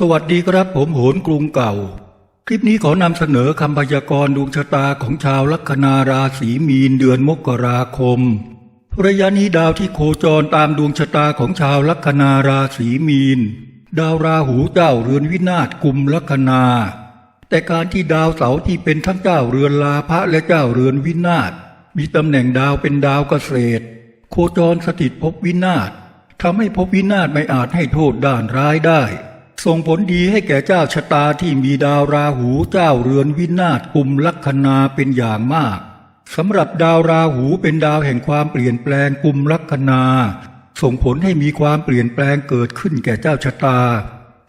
สวัสดีครับผมโหนกรุงเก่า คลิปนี้ขอนำเสนอคำพยากรณ์ดวงชะตาของชาวลัคนาราศีมีนเดือนมกราคม ระยะนี้ดาวที่โคจรตามดวงชะตาของชาวลัคนาราศีมีน ดาวราหูเจ้าเรือนวินาศกุมลัคนา แต่การที่ดาวเสาที่เป็นทั้งเจ้าเรือนลาภะและเจ้าเรือนวินาศมีตำแหน่งดาวเป็นดาวเกษตร โคจรสถิตภพวินาศทำให้ภพวินาศไม่อาจให้โทษด้านร้ายได้ ส่งผลดีให้แก่เจ้าชะตาที่มีดาวราหูเจ้าเรือนวินาศกุมลัคนาเป็นอย่างมากสำหรับดาวราหูเป็นดาวแห่งความเปลี่ยนแปลงกุมลัคนา ส่งผลให้มีความเปลี่ยนแปลงเกิดขึ้นแก่เจ้าชะตา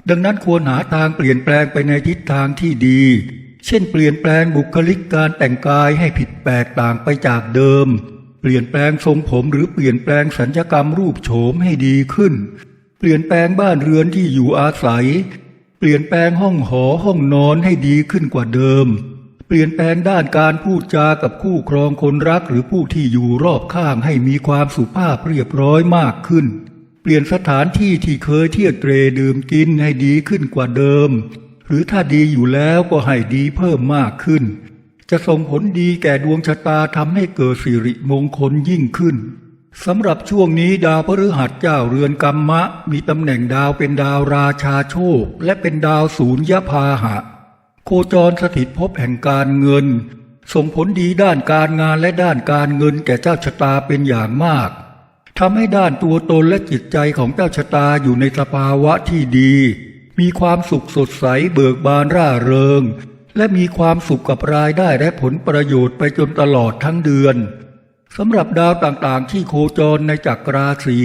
ดังนั้นควรหาทางเปลี่ยนแปลงไปในทิศทางที่ดี เช่น เปลี่ยนแปลงบุคลิกการแต่งกายให้ผิดแปลกต่างไปจากเดิม เปลี่ยนแปลงทรงผมหรือเปลี่ยนแปลงสัญญกรรมรูปโฉมให้ดีขึ้น เปลี่ยนแปลงบ้านเรือนที่อยู่อาศัย เปลี่ยนแปลงห้องหอห้องนอนให้ดีขึ้นกว่าเดิม เปลี่ยนแปลงด้านการพูดจากับคู่ครองคนรักหรือผู้ที่อยู่รอบข้างให้มีความสุภาพเรียบร้อยมากขึ้น เปลี่ยนสถานที่ที่เคยเที่ยวเตรดื่มกินให้ดีขึ้นกว่าเดิม หรือถ้าดีอยู่แล้วก็ให้ดีเพิ่มมากขึ้น จะส่งผลดีแก่ดวงชะตาทำให้เกิดสิริมงคลยิ่งขึ้น สำหรับช่วงนี้ดาวพฤหัสเจ้าเรือนกรรมะ มีตำแหน่งดาวเป็นดาวราชาโชค และเป็นดาวศูนยพาหะ โคจรสถิตภพแห่งการเงิน ส่งผลดีด้านการงานและด้านการเงินแก่เจ้าชะตาเป็นอย่างมากทำให้ด้านตัวตนและจิตใจของเจ้าชะตาอยู่ในสภาวะที่ดี มีความสุขสดใสเบิกบานร่าเริง และมีความสุขกับรายได้และผลประโยชน์ไปจนตลอดทั้งเดือน สำหรับดาวต่างๆ ที่โคจรในจักรราศี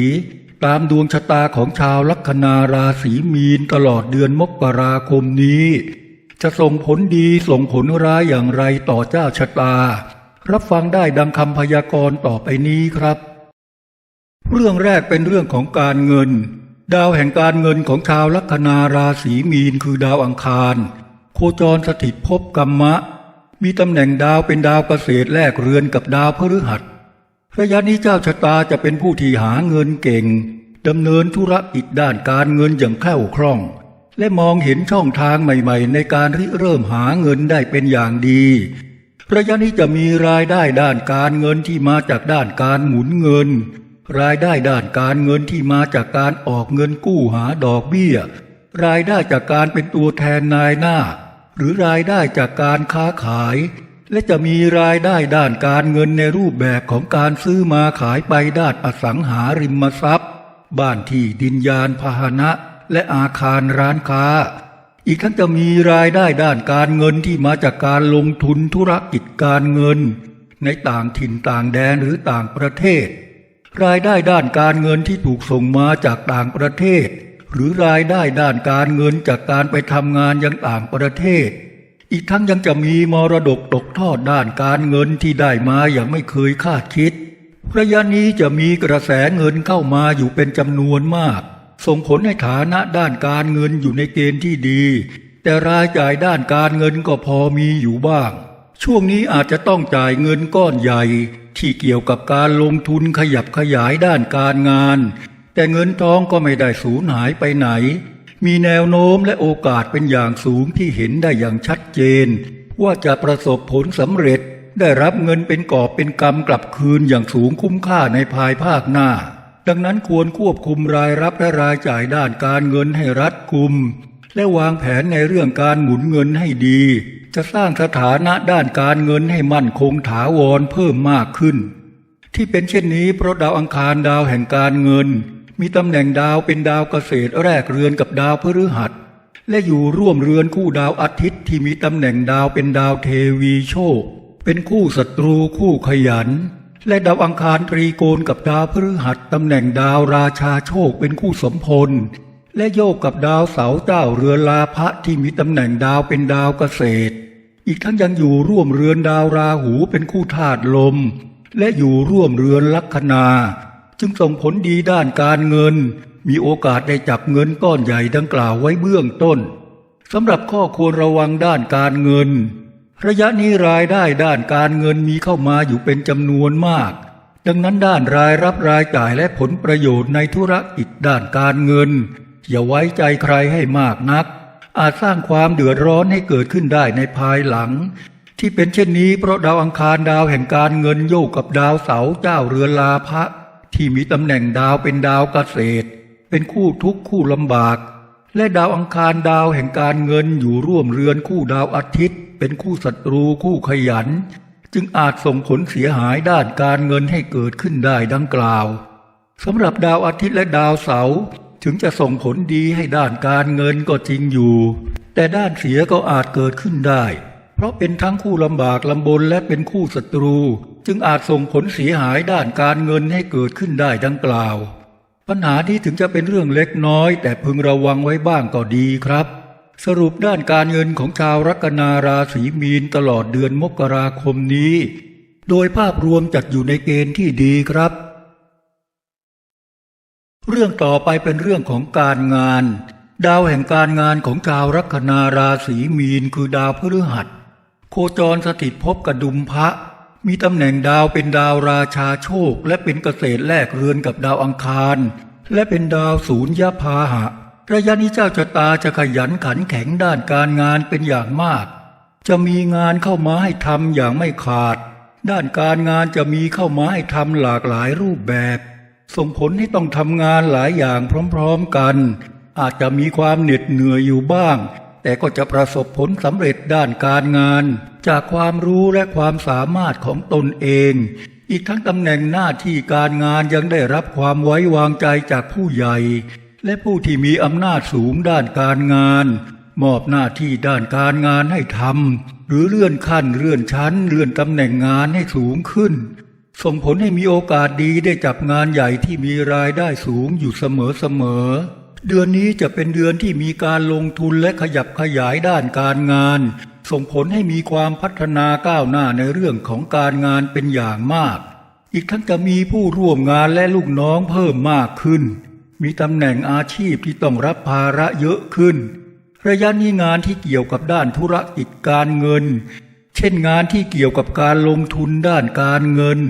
ตามดวงชะตาของชาวลัคนาราศีมีนตลอดเดือนมกราคมนี้ จะส่งผลดีส่งผลร้ายอย่างไรต่อเจ้าชะตา รับฟังได้ดังคำพยากรณ์ต่อไปนี้ครับ เรื่องแรกเป็นเรื่องของการเงิน ดาวแห่งการเงินของชาวลัคนาราศีมีนคือดาวอังคาร โคจรสถิตภพกรรมะ มีตำแหน่งดาวเป็นดาวเกษตรแลกเรือนกับดาวพฤหัส ระยะนี้เจ้าชะตาจะเป็นผู้ที่หาเงินเก่งดำเนินธุรกิจด้านการเงินอย่างแคล่วคล่อง และมองเห็นช่องทางใหม่ ๆ ในการริเริ่มหาเงินได้เป็นอย่างดี ระยะนี้จะมีรายได้ด้านการเงินที่มาจากด้านการหมุนเงิน รายได้ด้านการเงินที่มาจากการออกเงินกู้หาดอกเบี้ย รายได้จากการเป็นตัวแทนนายหน้า หรือรายได้จากการค้าขาย และจะมีรายได้ด้านการเงินในรูปแบบของการซื้อมาขายไปด้านอสังหาริมทรัพย์ บ้านที่ดินยานพาหนะ และอาคารร้านค้า อีกทั้งจะมีรายได้ด้านการเงินที่มาจากการลงทุนธุรกิจการเงิน ในต่างถิ่นต่างแดนหรือต่างประเทศ รายได้ด้านการเงินที่ถูกส่งมาจากต่างประเทศ หรือรายได้ด้านการเงินจากการไปทำงานยังต่างประเทศ อีกทั้งยังจะมีมรดกตกทอดด้านการเงินที่ได้มาอย่างไม่เคยคาดคิด ระยะนี้จะมีกระแสเงินเข้ามาอยู่เป็นจำนวนมาก ส่งผลให้ฐานะด้านการเงินอยู่ในเกณฑ์ที่ดี แต่รายจ่ายด้านการเงินก็พอมีอยู่บ้าง ช่วงนี้อาจจะต้องจ่ายเงินก้อนใหญ่ ที่เกี่ยวกับการลงทุนขยับขยายด้านการงาน แต่เงินทองก็ไม่ได้สูญหายไปไหน มีแนวโน้มและโอกาสเป็นอย่างสูงที่เห็นได้อย่างชัดเจน ว่าจะประสบผลสำเร็จได้รับเงินเป็นกอบเป็นกำกลับคืนอย่างสูงคุ้มค่าในภายภาคหน้า ดังนั้นควรควบคุมรายรับและรายจ่ายด้านการเงินให้รัดกุม และวางแผนในเรื่องการหมุนเงินให้ดี จะสร้างสถานะด้านการเงินให้มั่นคงถาวรเพิ่มมากขึ้น ที่เป็นเช่นนี้เพราะดาวอังคารดาวแห่งการเงิน มีตำแหน่งดาวเป็นดาวเกษตรแรกเรือนกับดาวพฤหัส และอยู่ร่วมเรือนคู่ดาวอาทิตย์ที่มีตำแหน่งดาวเป็นดาวเทวีโชค เป็นคู่ศัตรูคู่ขยัน และดาวอังคารตรีโกณกับดาวพฤหัสตำแหน่งดาวราชาโชคเป็นคู่สมพล และโยกกับดาวเสาเจ้าเรือลาภะที่มีตำแหน่งดาวเป็นดาวเกษตร อีกทั้งยังอยู่ร่วมเรือนดาวราหูเป็นคู่ธาตุลม และอยู่ร่วมเรือนลัคนา จึงส่งผลดีด้านการเงิน มีโอกาสได้จับเงินก้อนใหญ่ดังกล่าวไว้เบื้องต้นสำหรับข้อควรระวังด้านการเงิน ระยะนี้รายได้ด้านการเงินมีเข้ามาอยู่เป็นจำนวนมาก ดังนั้นด้านรายรับรายจ่ายและผลประโยชน์ในธุรกิจด้านการเงิน อย่าไว้ใจใครให้มากนัก อาจสร้างความเดือดร้อนให้เกิดขึ้นได้ในภายหลัง ที่เป็นเช่นนี้เพราะดาวอังคารดาวแห่งการเงินโยกกับดาวเสาเจ้าเรือนลาภะ ที่มีตำแหน่งดาวเป็นดาวเกษตร เป็นคู่ทุกข์คู่ลำบาก และดาวอังคารดาวแห่งการเงินอยู่ร่วมเรือนคู่ดาวอาทิตย์ เป็นคู่ศัตรูคู่ขยัน จึงอาจส่งผลเสียหายด้านการเงินให้เกิดขึ้นได้ดังกล่าวสำหรับดาวอาทิตย์และดาวเสาร์ถึงจะส่งผลดีให้ด้านการเงินก็จริงอยู่ แต่ด้านเสียก็อาจเกิดขึ้นได้ เพราะเป็นทั้งคู่ลำบากลำบนและเป็นคู่ศัตรู จึงอาจส่งผลเสียหายด้านการเงินให้เกิดขึ้นได้ดังกล่าว ปัญหานี้ถึงจะเป็นเรื่องเล็กน้อย แต่พึงระวังไว้บ้างก็ดีครับ สรุปด้านการเงินของชาวลัคนาราศีมีนตลอดเดือนมกราคมนี้ โดยภาพรวมจัดอยู่ในเกณฑ์ที่ดีครับ เรื่องต่อไปเป็นเรื่องของการงาน ดาวแห่งการงานของชาวลัคนาราศีมีนคือดาวพฤหัส โคจรสถิตภพกระดุมพระ มีตำแหน่งดาวเป็นดาวราชาโชค และเป็นเกษตรแลกเรือนกับดาวอังคาร และเป็นดาวศูนยพาหะระยะนี้เจ้าชะตาจะขยันขันแข็งด้านการงานเป็นอย่างมาก จะมีงานเข้ามาให้ทำอย่างไม่ขาด ด้านการงานจะมีเข้ามาให้ทำหลากหลายรูปแบบ ส่งผลให้ต้องทำงานหลายอย่างพร้อมๆกัน อาจจะมีความเหน็ดเหนื่อยอยู่บ้าง แต่ก็จะประสบผลสำเร็จด้านการงาน จากความรู้และความสามารถของตนเอง อีกทั้งตำแหน่งหน้าที่การงานยังได้รับความไว้วางใจจากผู้ใหญ่ และผู้ที่มีอำนาจสูงด้านการงาน มอบหน้าที่ด้านการงานให้ทำหรือเลื่อนขั้นเลื่อนชั้น เลื่อนตำแหน่งงานให้สูงขึ้น ส่งผลให้มีโอกาสดีได้จับงานใหญ่ที่มีรายได้สูงอยู่เสมอๆ เดือนนี้จะเป็นเดือนที่มีการลงทุนและขยับขยายด้านการงาน ส่งผลให้มีความพัฒนาก้าวหน้าในเรื่องของการงานเป็นอย่างมาก อีกทั้งจะมีผู้ร่วมงานและลูกน้องเพิ่มมากขึ้น มีตำแหน่งอาชีพที่ต้องรับภาระเยอะขึ้น ระยะนี้งานที่เกี่ยวกับด้านธุรกิจการเงิน เช่นงานที่เกี่ยวกับการลงทุนด้านการเงิน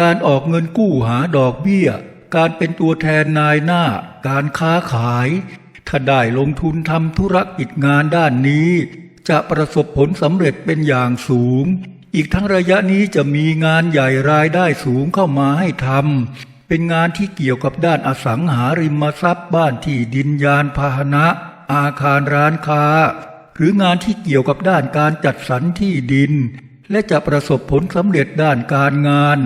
การออกเงินกู้หาดอกเบี้ย การเป็นตัวแทนนายหน้า การค้าขาย ถ้าได้ลงทุนทำธุรกิจงานด้านนี้ จะประสบผลสำเร็จเป็นอย่างสูง อีกทั้งระยะนี้จะมีงานใหญ่รายได้สูงเข้ามาให้ทำเป็นงานที่เกี่ยวกับด้านอสังหาริมทรัพย์บ้านที่ดินยานพาหนะ อาคารร้านค้า หรืองานที่เกี่ยวกับด้านการจัดสรรที่ดิน และจะประสบผลสำเร็จด้านการงาน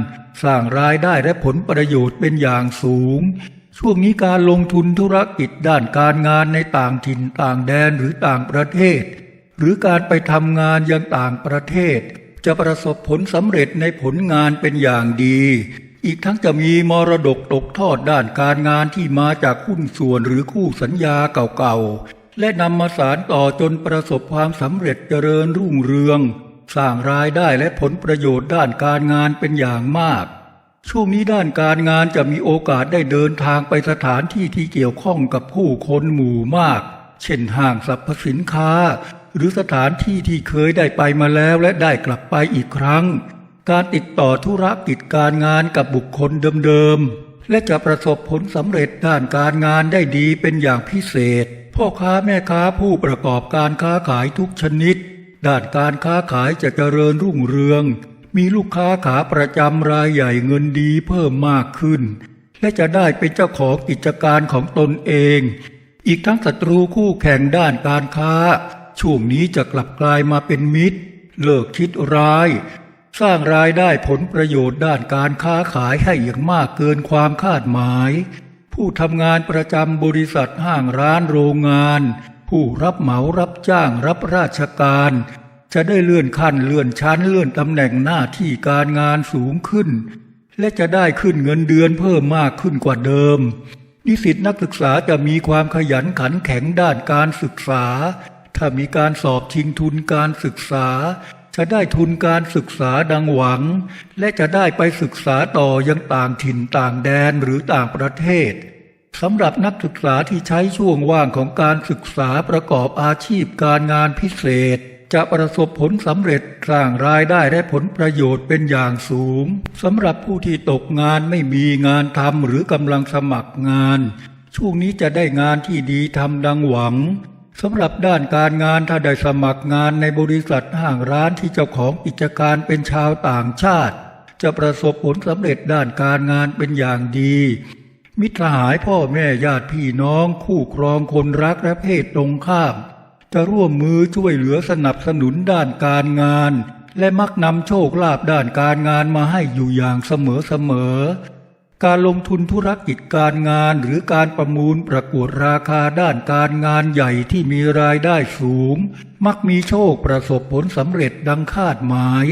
สร้างรายได้และผลประโยชน์เป็นอย่างสูง ช่วงนี้การลงทุนธุรกิจด้านการงานในต่างถิ่นต่างแดนหรือต่างประเทศ หรือการไปทำงานยังต่างประเทศ จะประสบผลสำเร็จในผลงานเป็นอย่างดี อีกทั้งจะมีมรดกตกทอดด้านการงานที่มาจากหุ้นส่วนหรือคู่สัญญาเก่าๆและนำมาสานต่อจนประสบความสำเร็จเจริญรุ่งเรือง สร้างรายได้และผลประโยชน์ด้านการงานเป็นอย่างมาก ช่วงนี้ด้านการงานจะมีโอกาสได้เดินทางไปสถานที่ที่เกี่ยวข้องกับผู้คนหมู่มาก เช่นห้างสรรพสินค้า หรือสถานที่ที่เคยได้ไปมาแล้วและได้กลับไปอีกครั้ง การติดต่อธุรกิจการงานกับบุคคลเดิมๆและจะประสบผลสำเร็จด้านการงานได้ดีเป็นอย่างพิเศษพ่อค้าแม่ค้าผู้ประกอบการค้าขายทุกชนิด ด้านการค้าขายจะเจริญรุ่งเรือง มีลูกค้าขาประจำรายใหญ่เงินดีเพิ่มมากขึ้น และจะได้เป็นเจ้าของกิจการของตนเอง อีกทั้งศัตรูคู่แข่งด้านการค้า ช่วงนี้จะกลับกลายมาเป็นมิตร เลิกคิดร้าย สร้างรายได้ผลประโยชน์ด้านการค้าขายให้อย่างมากเกินความคาดหมาย ผู้ทำงานประจำบริษัทห้างร้านโรงงาน ผู้รับเหมารับจ้างรับราชการ จะได้เลื่อนขั้นเลื่อนชั้นเลื่อนตำแหน่งหน้าที่การงานสูงขึ้น และจะได้ขึ้นเงินเดือนเพิ่มมากขึ้นกว่าเดิม นิสิตนักศึกษาจะมีความขยันขันแข็งด้านการศึกษา ถ้ามีการสอบชิงทุนการศึกษา จะได้ทุนการศึกษาดังหวัง และจะได้ไปศึกษาต่อยังต่างถิ่นต่างแดนหรือต่างประเทศ สำหรับนักศึกษาที่ใช้ช่วงว่างของการศึกษาประกอบอาชีพการงานพิเศษ จะประสบผลสำเร็จสร้างรายได้และผลประโยชน์เป็นอย่างสูงสำหรับผู้ที่ตกงานไม่มีงานทำหรือกำลังสมัครงาน ช่วงนี้จะได้งานที่ดีทำดังหวังสำหรับด้านการงานถ้าได้สมัครงานในบริษัทห้างร้านที่เจ้าของกิจการเป็นชาวต่างชาติ จะประสบผลสำเร็จด้านการงานเป็นอย่างดี มิตรหายพ่อแม่ญาติพี่น้อง คู่ครองคนรักและเพศตรงข้าม จะร่วมมือช่วยเหลือสนับสนุนด้านการงาน และมักนำโชคลาภด้านการงานมาให้อยู่อย่างเสมอเสมอการลงทุนธุรกิจการงานหรือการประมูลประกวดราคาด้านการงานใหญ่ที่มีรายได้สูง มักมีโชคประสบผลสำเร็จดังคาดหมาย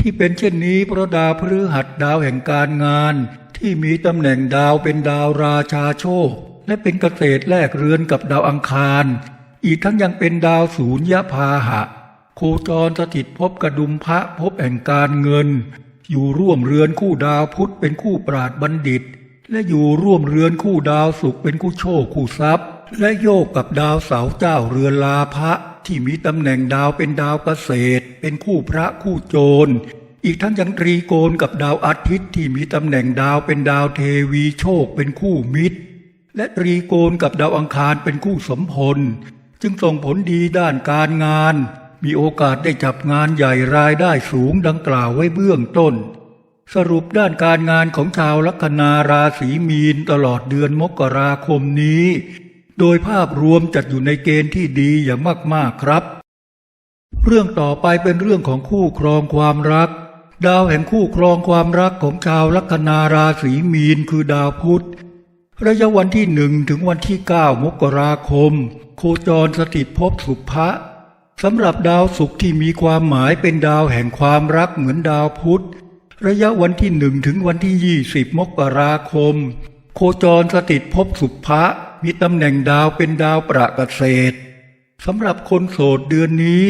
ที่เป็นเช่นนี้เพราะดาวพฤหัสดาวแห่งการงาน ที่มีตำแหน่งดาวเป็นดาวราชาโชค และเป็นเกษตรแลกเรือนกับดาวอังคาร อีกทั้งยังเป็นดาวศูนยพาหะ โคจรสถิตภพกระดุมพระภพแห่งการเงิน อยู่ร่วมเรือนคู่ดาวพุธเป็นคู่ปราดบัณฑิต และอยู่ร่วมเรือนคู่ดาวศุกร์เป็นคู่โชคคู่ทรัพย์ และโยกกับดาวเสาเจ้าเรือนลาภะที่มีตำแหน่งดาวเป็นดาวเกษตร เป็นคู่พระคู่โจร อีกทั้งยังตรีโกณกับดาวอาทิตย์ที่มีตำแหน่งดาวเป็นดาวเทวีโชคเป็นคู่มิตร และตรีโกณกับดาวอังคารเป็นคู่สมพล จึงส่งผลดีด้านการงาน มีโอกาสได้จับงานใหญ่รายได้สูงดังกล่าวไว้เบื้องต้น สรุปด้านการงานของชาวลัคนาราศีมีนตลอดเดือนมกราคมนี้ โดยภาพรวมจัดอยู่ในเกณฑ์ที่ดีอย่างมากๆครับ เรื่องต่อไปเป็นเรื่องของคู่ครองความรัก ดาวแห่งคู่ครองความรักของชาวลัคนาราศีมีนคือดาวพุธ ระยะวันที่หนึ่งถึงวันที่เก้ามกราคม โคจรสถิตภพสุภะสำหรับดาวศุกร์ที่มีความหมายเป็นดาวแห่งความรักเหมือนดาวพุธ ระยะวันที่หนึ่งถึงวันที่ยี่สิบมกราคม โคจรสถิตภพสุภะมีตำแหน่งดาวเป็นดาวประเกษตรสำหรับคนโสดเดือนนี้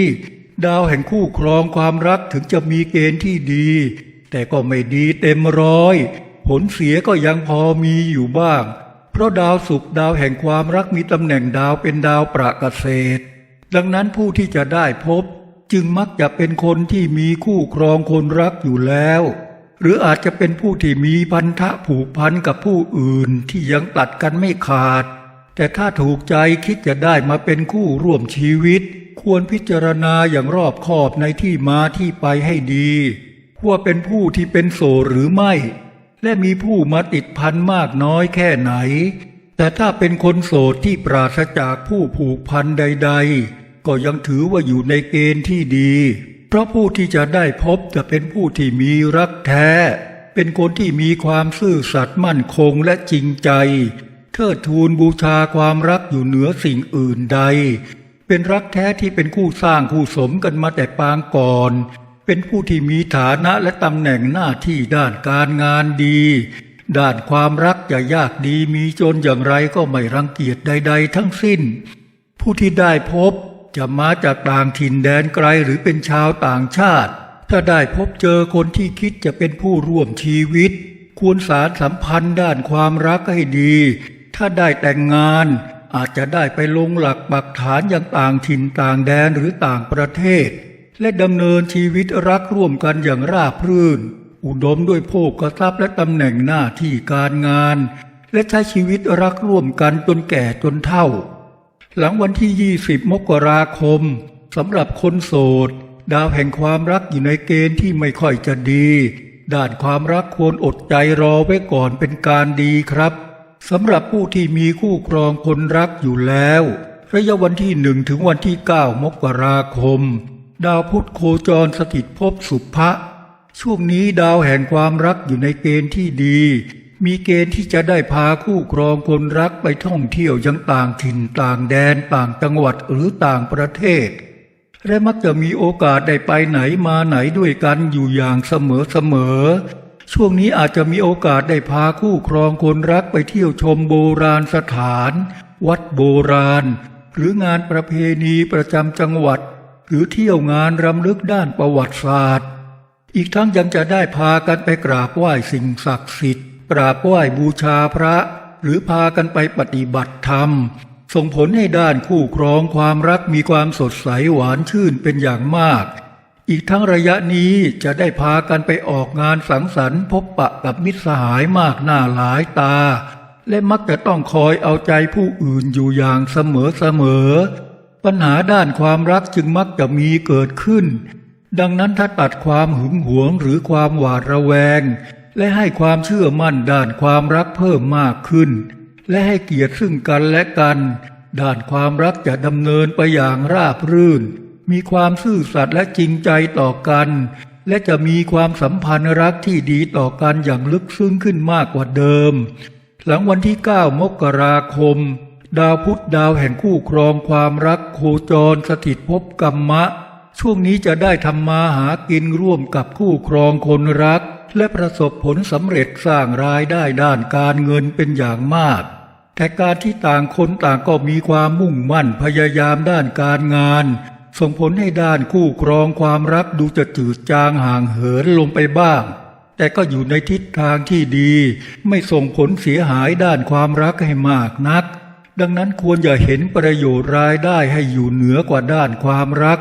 ดาวแห่งคู่ครองความรักถึงจะมีเกณฑ์ที่ดี แต่ก็ไม่ดีเต็มร้อย ผลเสียก็ยังพอมีอยู่บ้าง เพราะดาวศุกร์ดาวแห่งความรักมีตำแหน่งดาวเป็นดาวประเกษตร ดังนั้นผู้ที่จะได้พบ จึงมักจะเป็นคนที่มีคู่ครองคนรักอยู่แล้ว หรืออาจจะเป็นผู้ที่มีพันธะผูกพันกับผู้อื่นที่ยังตัดกันไม่ขาด แต่ถ้าถูกใจคิดจะได้มาเป็นคู่ร่วมชีวิต ควรพิจารณาอย่างรอบคอบในที่มาที่ไปให้ดีว่าเป็นผู้ที่เป็นโสดหรือไม่ และมีผู้มาติดพันมากน้อยแค่ไหน แต่ถ้าเป็นคนโสดที่ปราศจากผู้ผูกพันใด ๆ ก็ยังถือว่าอยู่ในเกณฑ์ที่ดี เพราะผู้ที่จะได้พบจะเป็นผู้ที่มีรักแท้ เป็นคนที่มีความซื่อสัตย์มั่นคงและจริงใจ เทิดทูนบูชาความรักอยู่เหนือสิ่งอื่นใด เป็นรักแท้ที่เป็นคู่สร้างคู่สมกันมาแต่ปางก่อน เป็นผู้ที่มีฐานะและตำแหน่งหน้าที่ด้านการงานดี ด้านความรักจะยากดีมีจนอย่างไรก็ไม่รังเกียจใด ๆ ทั้งสิ้น ผู้ที่ได้พบจะมาจากต่างถิ่นแดนไกลหรือเป็นชาวต่างชาติ ถ้าได้พบเจอคนที่คิดจะเป็นผู้ร่วมชีวิต ควรสารสัมพันธ์ด้านความรักให้ดี ถ้าได้แต่งงานอาจจะได้ไปลงหลักปักฐานอย่างต่างถิ่นต่างแดนหรือต่างประเทศ และดำเนินชีวิตรักร่วมกันอย่างราบรื่น อุดมด้วยโภคทรัพย์และตำแหน่งหน้าที่การงาน และใช้ชีวิตรักร่วมกันจนแก่จนเฒ่า หลังวันที่ 20 มกราคมสำหรับคนโสด ดาวแห่งความรักอยู่ในเกณฑ์ที่ไม่ค่อยจะดี ด้านความรักควรอดใจรอไว้ก่อนเป็นการดีครับ สำหรับผู้ที่มีคู่ครองคนรักอยู่แล้ว ระยะวันที่หนึ่งถึงวันที่ 9 มกราคม ดาวพุธโคจรสถิตภพสุภะช่วงนี้ดาวแห่งความรักอยู่ในเกณฑ์ที่ดี มีเกณฑ์ที่จะได้พาคู่ครองคนรักไปท่องเที่ยวยังต่างถิ่นต่างแดนต่างจังหวัดหรือต่างประเทศ และมักจะมีโอกาสได้ไปไหนมาไหนด้วยกันอยู่อย่างเสมอเสมอ ช่วงนี้อาจจะมีโอกาสได้พาคู่ครองคนรักไปเที่ยวชมโบราณสถาน วัดโบราณ หรืองานประเพณีประจำจังหวัด หรือเที่ยวงานรำลึกด้านประวัติศาสตร์ อีกทั้งยังจะได้พากันไปกราบไหว้สิ่งศักดิ์สิทธิ์กราบไหว้บูชาพระ หรือพากันไปปฏิบัติธรรม ส่งผลให้ด้านคู่ครองความรักมีความสดใสหวานชื่นเป็นอย่างมาก อีกทั้งระยะนี้จะได้พากันไปออกงานสังสรรค์ พบปะกับมิตรสหายมากหน้าหลายตา และมักจะต้องคอยเอาใจผู้อื่นอยู่อย่างเสมอเสมอ ปัญหาด้านความรักจึงมักจะมีเกิดขึ้น ดังนั้นถ้าตัดความหึงหวงหรือความหวาดระแวง และให้ความเชื่อมั่นด้านความรักเพิ่มมากขึ้น และให้เกียรติซึ่งกันและกัน ด้านความรักจะดำเนินไปอย่างราบรื่น มีความซื่อสัตย์และจริงใจต่อกัน และจะมีความสัมพันธ์รักที่ดีต่อกันอย่างลึกซึ้งขึ้นมากกว่าเดิม หลังวันที่ 9 มกราคม ดาวพุธดาวแห่งคู่ครองความรักโคจรสถิตภพกรรมะ ช่วงนี้จะได้ทำมาหากินร่วมกับคู่ครองคนรัก และประสบผลสำเร็จสร้างรายได้ด้านการเงินเป็นอย่างมาก แต่การที่ต่างคนต่างก็มีความมุ่งมั่นพยายามด้านการงาน ส่งผลให้ด้านคู่ครองความรักดูจะจืดจางห่างเหินลงไปบ้าง แต่ก็อยู่ในทิศทางที่ดี ไม่ส่งผลเสียหายด้านความรักให้มากนัก ดังนั้นควรอย่าเห็นประโยชน์รายได้ให้อยู่เหนือกว่าด้านความรัก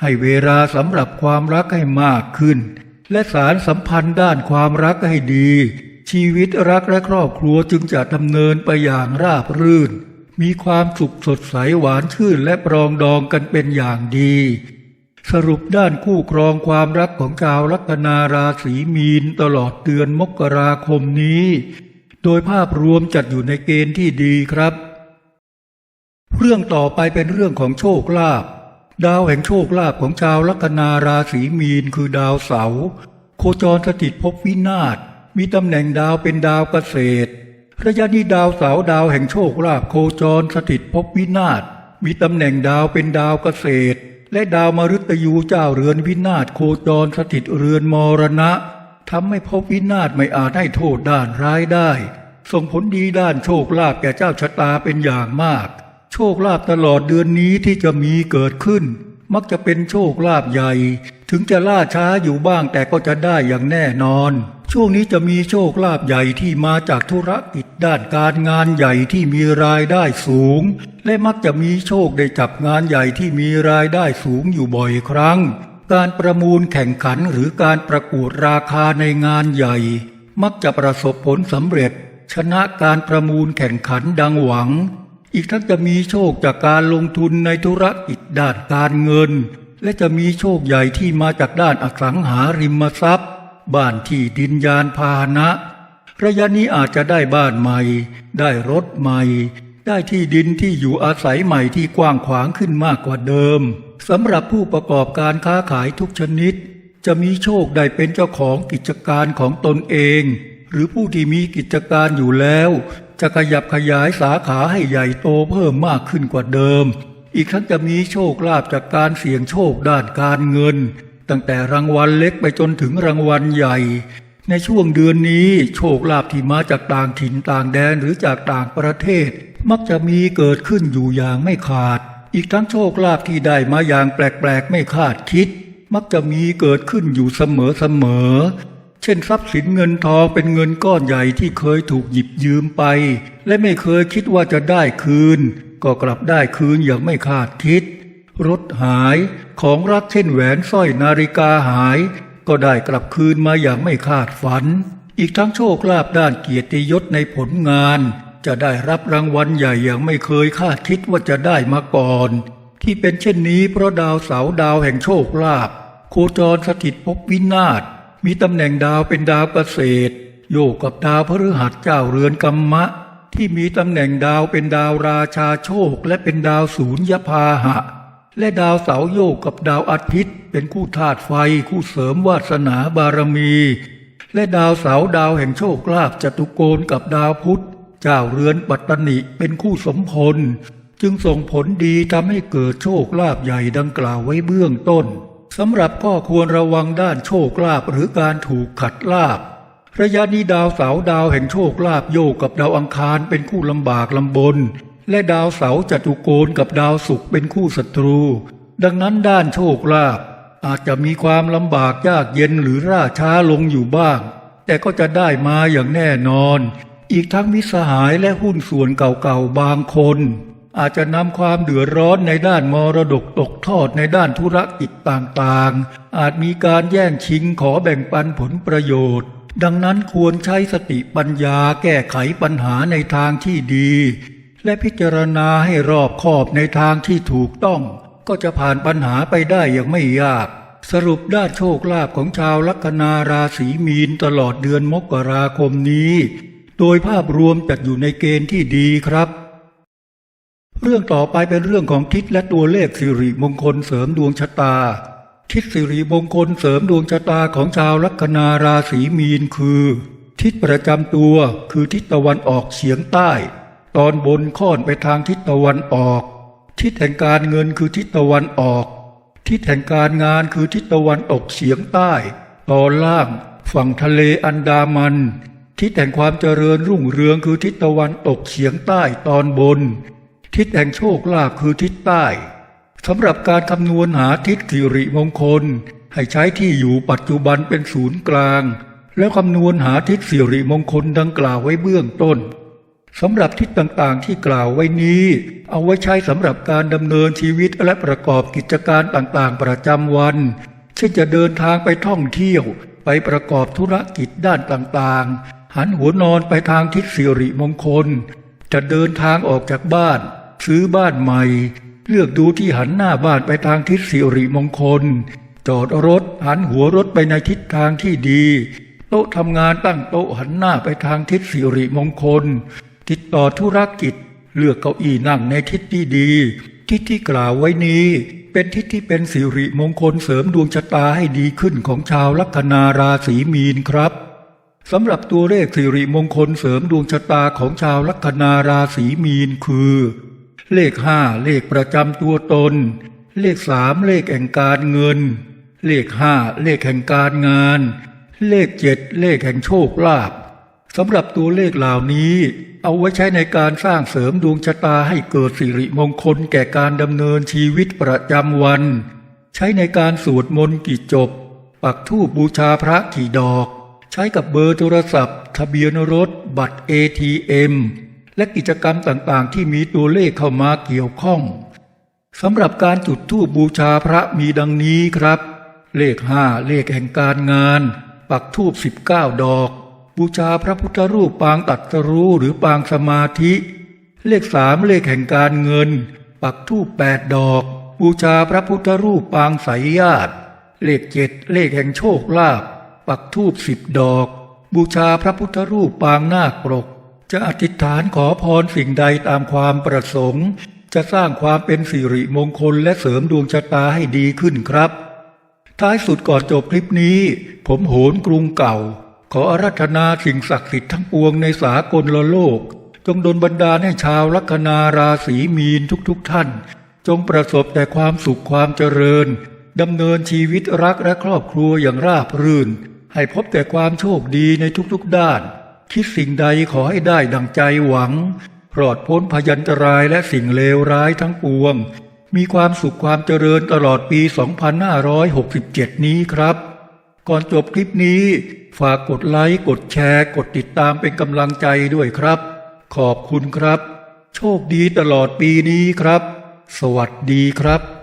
ให้เวลาสำหรับความรักให้มากขึ้น และสารสัมพันธ์ด้านความรักให้ดี ชีวิตรักและครอบครัวจึงจะดำเนินไปอย่างราบรื่น มีความสุขสดใสหวานชื่นและปรองดองกันเป็นอย่างดี สรุปด้านคู่ครองความรักของชาวลัคนาราศีมีนตลอดเดือนมกราคมนี้ โดยภาพรวมจัดอยู่ในเกณฑ์ที่ดีครับ เรื่องต่อไปเป็นเรื่องของโชคลาภดาวแห่งโชคลาภของชาวลัคนาราศีมีนคือดาวเสา โคจรสถิตภพวินาศมีตำแหน่งดาวเป็นดาวเกษตร ระยะนี้ดาวเสาร์ดาวแห่งโชคลาภโคจรสถิตภพวินาศมีตำแหน่งดาวเป็นดาวเกษตร และดาวมฤตยูเจ้าเรือนวินาศโคจรสถิตเรือนมรณะทำให้ภพวินาศไม่อาจให้โทษด้านร้ายได้ ส่งผลดีด้านโชคลาภแก่เจ้าชะตาเป็นอย่างมาก โชคลาภตลอดเดือนนี้ที่จะมีเกิดขึ้น มักจะเป็นโชคลาภใหญ่ ถึงจะล่าช้าอยู่บ้างแต่ก็จะได้อย่างแน่นอน ช่วงนี้จะมีโชคลาภใหญ่ที่มาจากธุรกิจด้านการงานใหญ่ที่มีรายได้สูง และมักจะมีโชคได้จับงานใหญ่ที่มีรายได้สูงอยู่บ่อยครั้ง การประมูลแข่งขันหรือการประกวดราคาในงานใหญ่ มักจะประสบผลสำเร็จ ชนะการประมูลแข่งขันดังหวัง อีกทั้งจะมีโชคจากการลงทุนในธุรกิจด้านการเงิน และจะมีโชคใหญ่ที่มาจากด้านอสังหาริมทรัพย์ บ้านที่ดินยานพาหนะ ระยะนี้อาจจะได้บ้านใหม่ ได้รถใหม่ ได้ที่ดินที่อยู่อาศัยใหม่ที่กว้างขวางขึ้นมากกว่าเดิมสำหรับผู้ประกอบการค้าขายทุกชนิด จะมีโชคได้เป็นเจ้าของกิจการของตนเอง หรือผู้ที่มีกิจการอยู่แล้ว จะขยับขยายสาขาให้ใหญ่โตเพิ่มมากขึ้นกว่าเดิม อีกทั้งจะมีโชคลาภจากการเสี่ยงโชคด้านการเงิน ตั้งแต่รางวัลเล็กไปจนถึงรางวัลใหญ่ ในช่วงเดือนนี้โชคลาภที่มาจากต่างถิ่นต่างแดนหรือจากต่างประเทศ มักจะมีเกิดขึ้นอยู่อย่างไม่ขาด อีกทั้งโชคลาภที่ได้มาอย่างแปลกๆไม่คาดคิด มักจะมีเกิดขึ้นอยู่เสมอๆเช่นทรัพย์สินเงินทองเป็นเงินก้อนใหญ่ที่เคยถูกหยิบยืมไป และไม่เคยคิดว่าจะได้คืน ก็กลับได้คืนอย่างไม่คาดคิด รถหายของรักเช่นแหวนสร้อยนาฬิกาหาย ก็ได้กลับคืนมาอย่างไม่คาดฝัน อีกทั้งโชคลาภด้านเกียรติยศในผลงาน จะได้รับรางวัลใหญ่อย่างไม่เคยคาดคิดว่าจะได้มาก่อน ที่เป็นเช่นนี้เพราะดาวเสาดาวแห่งโชคลาภโคจรสถิตภพวินาศมีตำแหน่งดาวเป็นดาวเกษตร โยกกับดาวพฤหัสเจ้าเรือนกรรมะที่มีตำแหน่งดาวเป็นดาวราชาโชคและเป็นดาวศูนยพาหะ และดาวเสาโยกกับดาวอาทิตย์ เป็นคู่ธาตุไฟคู่เสริมวาสนาบารมี และดาวเสาดาวแห่งโชคลาภจตุโกณกับดาวพุธ เจ้าเรือนปัตตนิเป็นคู่สมพล จึงส่งผลดีทำให้เกิดโชคลาภใหญ่ดังกล่าวไว้เบื้องต้นสำหรับข้อควรระวังด้านโชคลาภหรือการถูกขัดลาภระยะนี้ดาวเสาดาวแห่งโชคลาภโยกกับดาวอังคารเป็นคู่ลำบากลำบน และดาวเสาร์จตุโกณกับดาวศุกร์เป็นคู่ศัตรู ดังนั้นด้านโชคลาภอาจจะมีความลำบากยากเย็นหรือล่าช้าลงอยู่บ้าง แต่ก็จะได้มาอย่างแน่นอน อีกทั้งมิสหายและหุ้นส่วนเก่าๆบางคน อาจจะนำความเดือดร้อนในด้านมรดกตกทอดในด้านธุรกิจต่างๆ อาจมีการแย่งชิงขอแบ่งปันผลประโยชน์ ดังนั้นควรใช้สติปัญญาแก้ไขปัญหาในทางที่ดี และพิจารณาให้รอบคอบในทางที่ถูกต้อง ก็จะผ่านปัญหาไปได้อย่างไม่ยาก สรุปด้านโชคลาภของชาวลัคนาราศีมีนตลอดเดือนมกราคมนี้ โดยภาพรวมจัดอยู่ในเกณฑ์ที่ดีครับ เรื่องต่อไปเป็นเรื่องของทิศและตัวเลขสิริมงคลเสริมดวงชะตา ทิศสิริมงคลเสริมดวงชะตาของชาวลัคนาราศีมีนคือ ทิศประจำตัวคือทิศตะวันออกเฉียงใต้ ตอนบนค่อนไปทางทิศตะวันออก ทิศแห่งการเงินคือทิศตะวันออก ทิศแห่งการงานคือทิศตะวันตกเฉียงใต้ ตอนล่าง ฝั่งทะเลอันดามัน ทิศแห่งความเจริญรุ่งเรืองคือทิศตะวันตกเฉียงใต้ตอนบน ทิศแห่งโชคลาภคือทิศใต้สำหรับการคำนวณหาทิศสิริมงคล ให้ใช้ที่อยู่ปัจจุบันเป็นศูนย์กลาง แล้วคำนวณหาทิศสิริมงคลดังกล่าวไว้เบื้องต้น สำหรับทิศต่างๆที่กล่าวไว้นี้ เอาไว้ใช้สำหรับการดำเนินชีวิตและประกอบกิจการต่างๆ ประจำวันเช่นจะเดินทางไปท่องเที่ยว ไปประกอบธุรกิจด้านต่างๆ หันหัวนอนไปทางทิศสิริมงคล จะเดินทางออกจากบ้าน ซื้อบ้านใหม่ เลือกดูที่หันหน้าบ้านไปทางทิศสิริมงคล จอดรถหันหัวรถไปในทิศทางที่ดี โต๊ะทำงานตั้งโต๊ะหันหน้าไปทางทิศสิริมงคล ติดต่อธุรกิจ เลือกเก้าอี้นั่งในทิศที่ดี ทิศที่กล่าวไว้นี้ เป็นทิศที่เป็นสิริมงคลเสริมดวงชะตาให้ดีขึ้นของชาวลัคนาราศีมีนครับสำหรับตัวเลขสิริมงคลเสริมดวงชะตาของชาวลัคนาราศีมีนคือ เลขห้าเลขประจำตัวตน เลขสามเลขแห่งการเงิน เลขห้าเลขแห่งการงาน เลขเจ็ดเลขแห่งโชคลาภ สำหรับตัวเลขเหล่านี้ เอาไว้ใช้ในการสร้างเสริมดวงชะตาให้เกิดสิริมงคลแก่การดำเนินชีวิตประจำวัน ใช้ในการสวดมนต์กี่จบ ปักธูปบูชาพระกี่ดอก ใช้กับเบอร์โทรศัพท์ ทะเบียนรถ บัตร ATM และกิจกรรมต่างๆ ที่มีตัวเลขเข้ามาเกี่ยวข้องสำหรับการจุดธูปบูชาพระมีดังนี้ครับ เลขห้าเลขแห่งการงาน ปักธูปสิบเก้าดอก บูชาพระพุทธรูปปางตัดสรู้หรือปางสมาธิ เลขสามเลขแห่งการเงิน ปักธูปแปดดอก บูชาพระพุทธรูปปางไสยญาติ เลขเจ็ดเลขแห่งโชคลาภปักธูปสิบดอก บูชาพระพุทธรูปปางนาคปรก จะอธิษฐานขอพรสิ่งใดตามความประสงค์ จะสร้างความเป็นสิริมงคลและเสริมดวงชะตาให้ดีขึ้นครับ ท้ายสุดก่อนจบคลิปนี้ ผมโหนกรุงเก่า ขออารัธนาสิ่งศักดิ์สิทธิ์ทั้งปวงในสากลโลก จงดลบันดาลให้ชาวลัคนาราศีมีนทุกๆทท่าน จงประสบแต่ความสุขความเจริญดำเนินชีวิตรักและครอบครัวอย่างราบรื่น ให้พบแต่ความโชคดีในทุกๆด้าน คิดสิ่งใดขอให้ได้ดังใจหวัง ปลอดพ้นพยันตรายและสิ่งเลวร้ายทั้งปวง มีความสุขความเจริญตลอดปี 2567 นี้ครับ ก่อนจบคลิปนี้ ฝากกดไลค์ กดแชร์ กดติดตามเป็นกำลังใจด้วยครับ ขอบคุณครับ โชคดีตลอดปีนี้ครับ สวัสดีครับ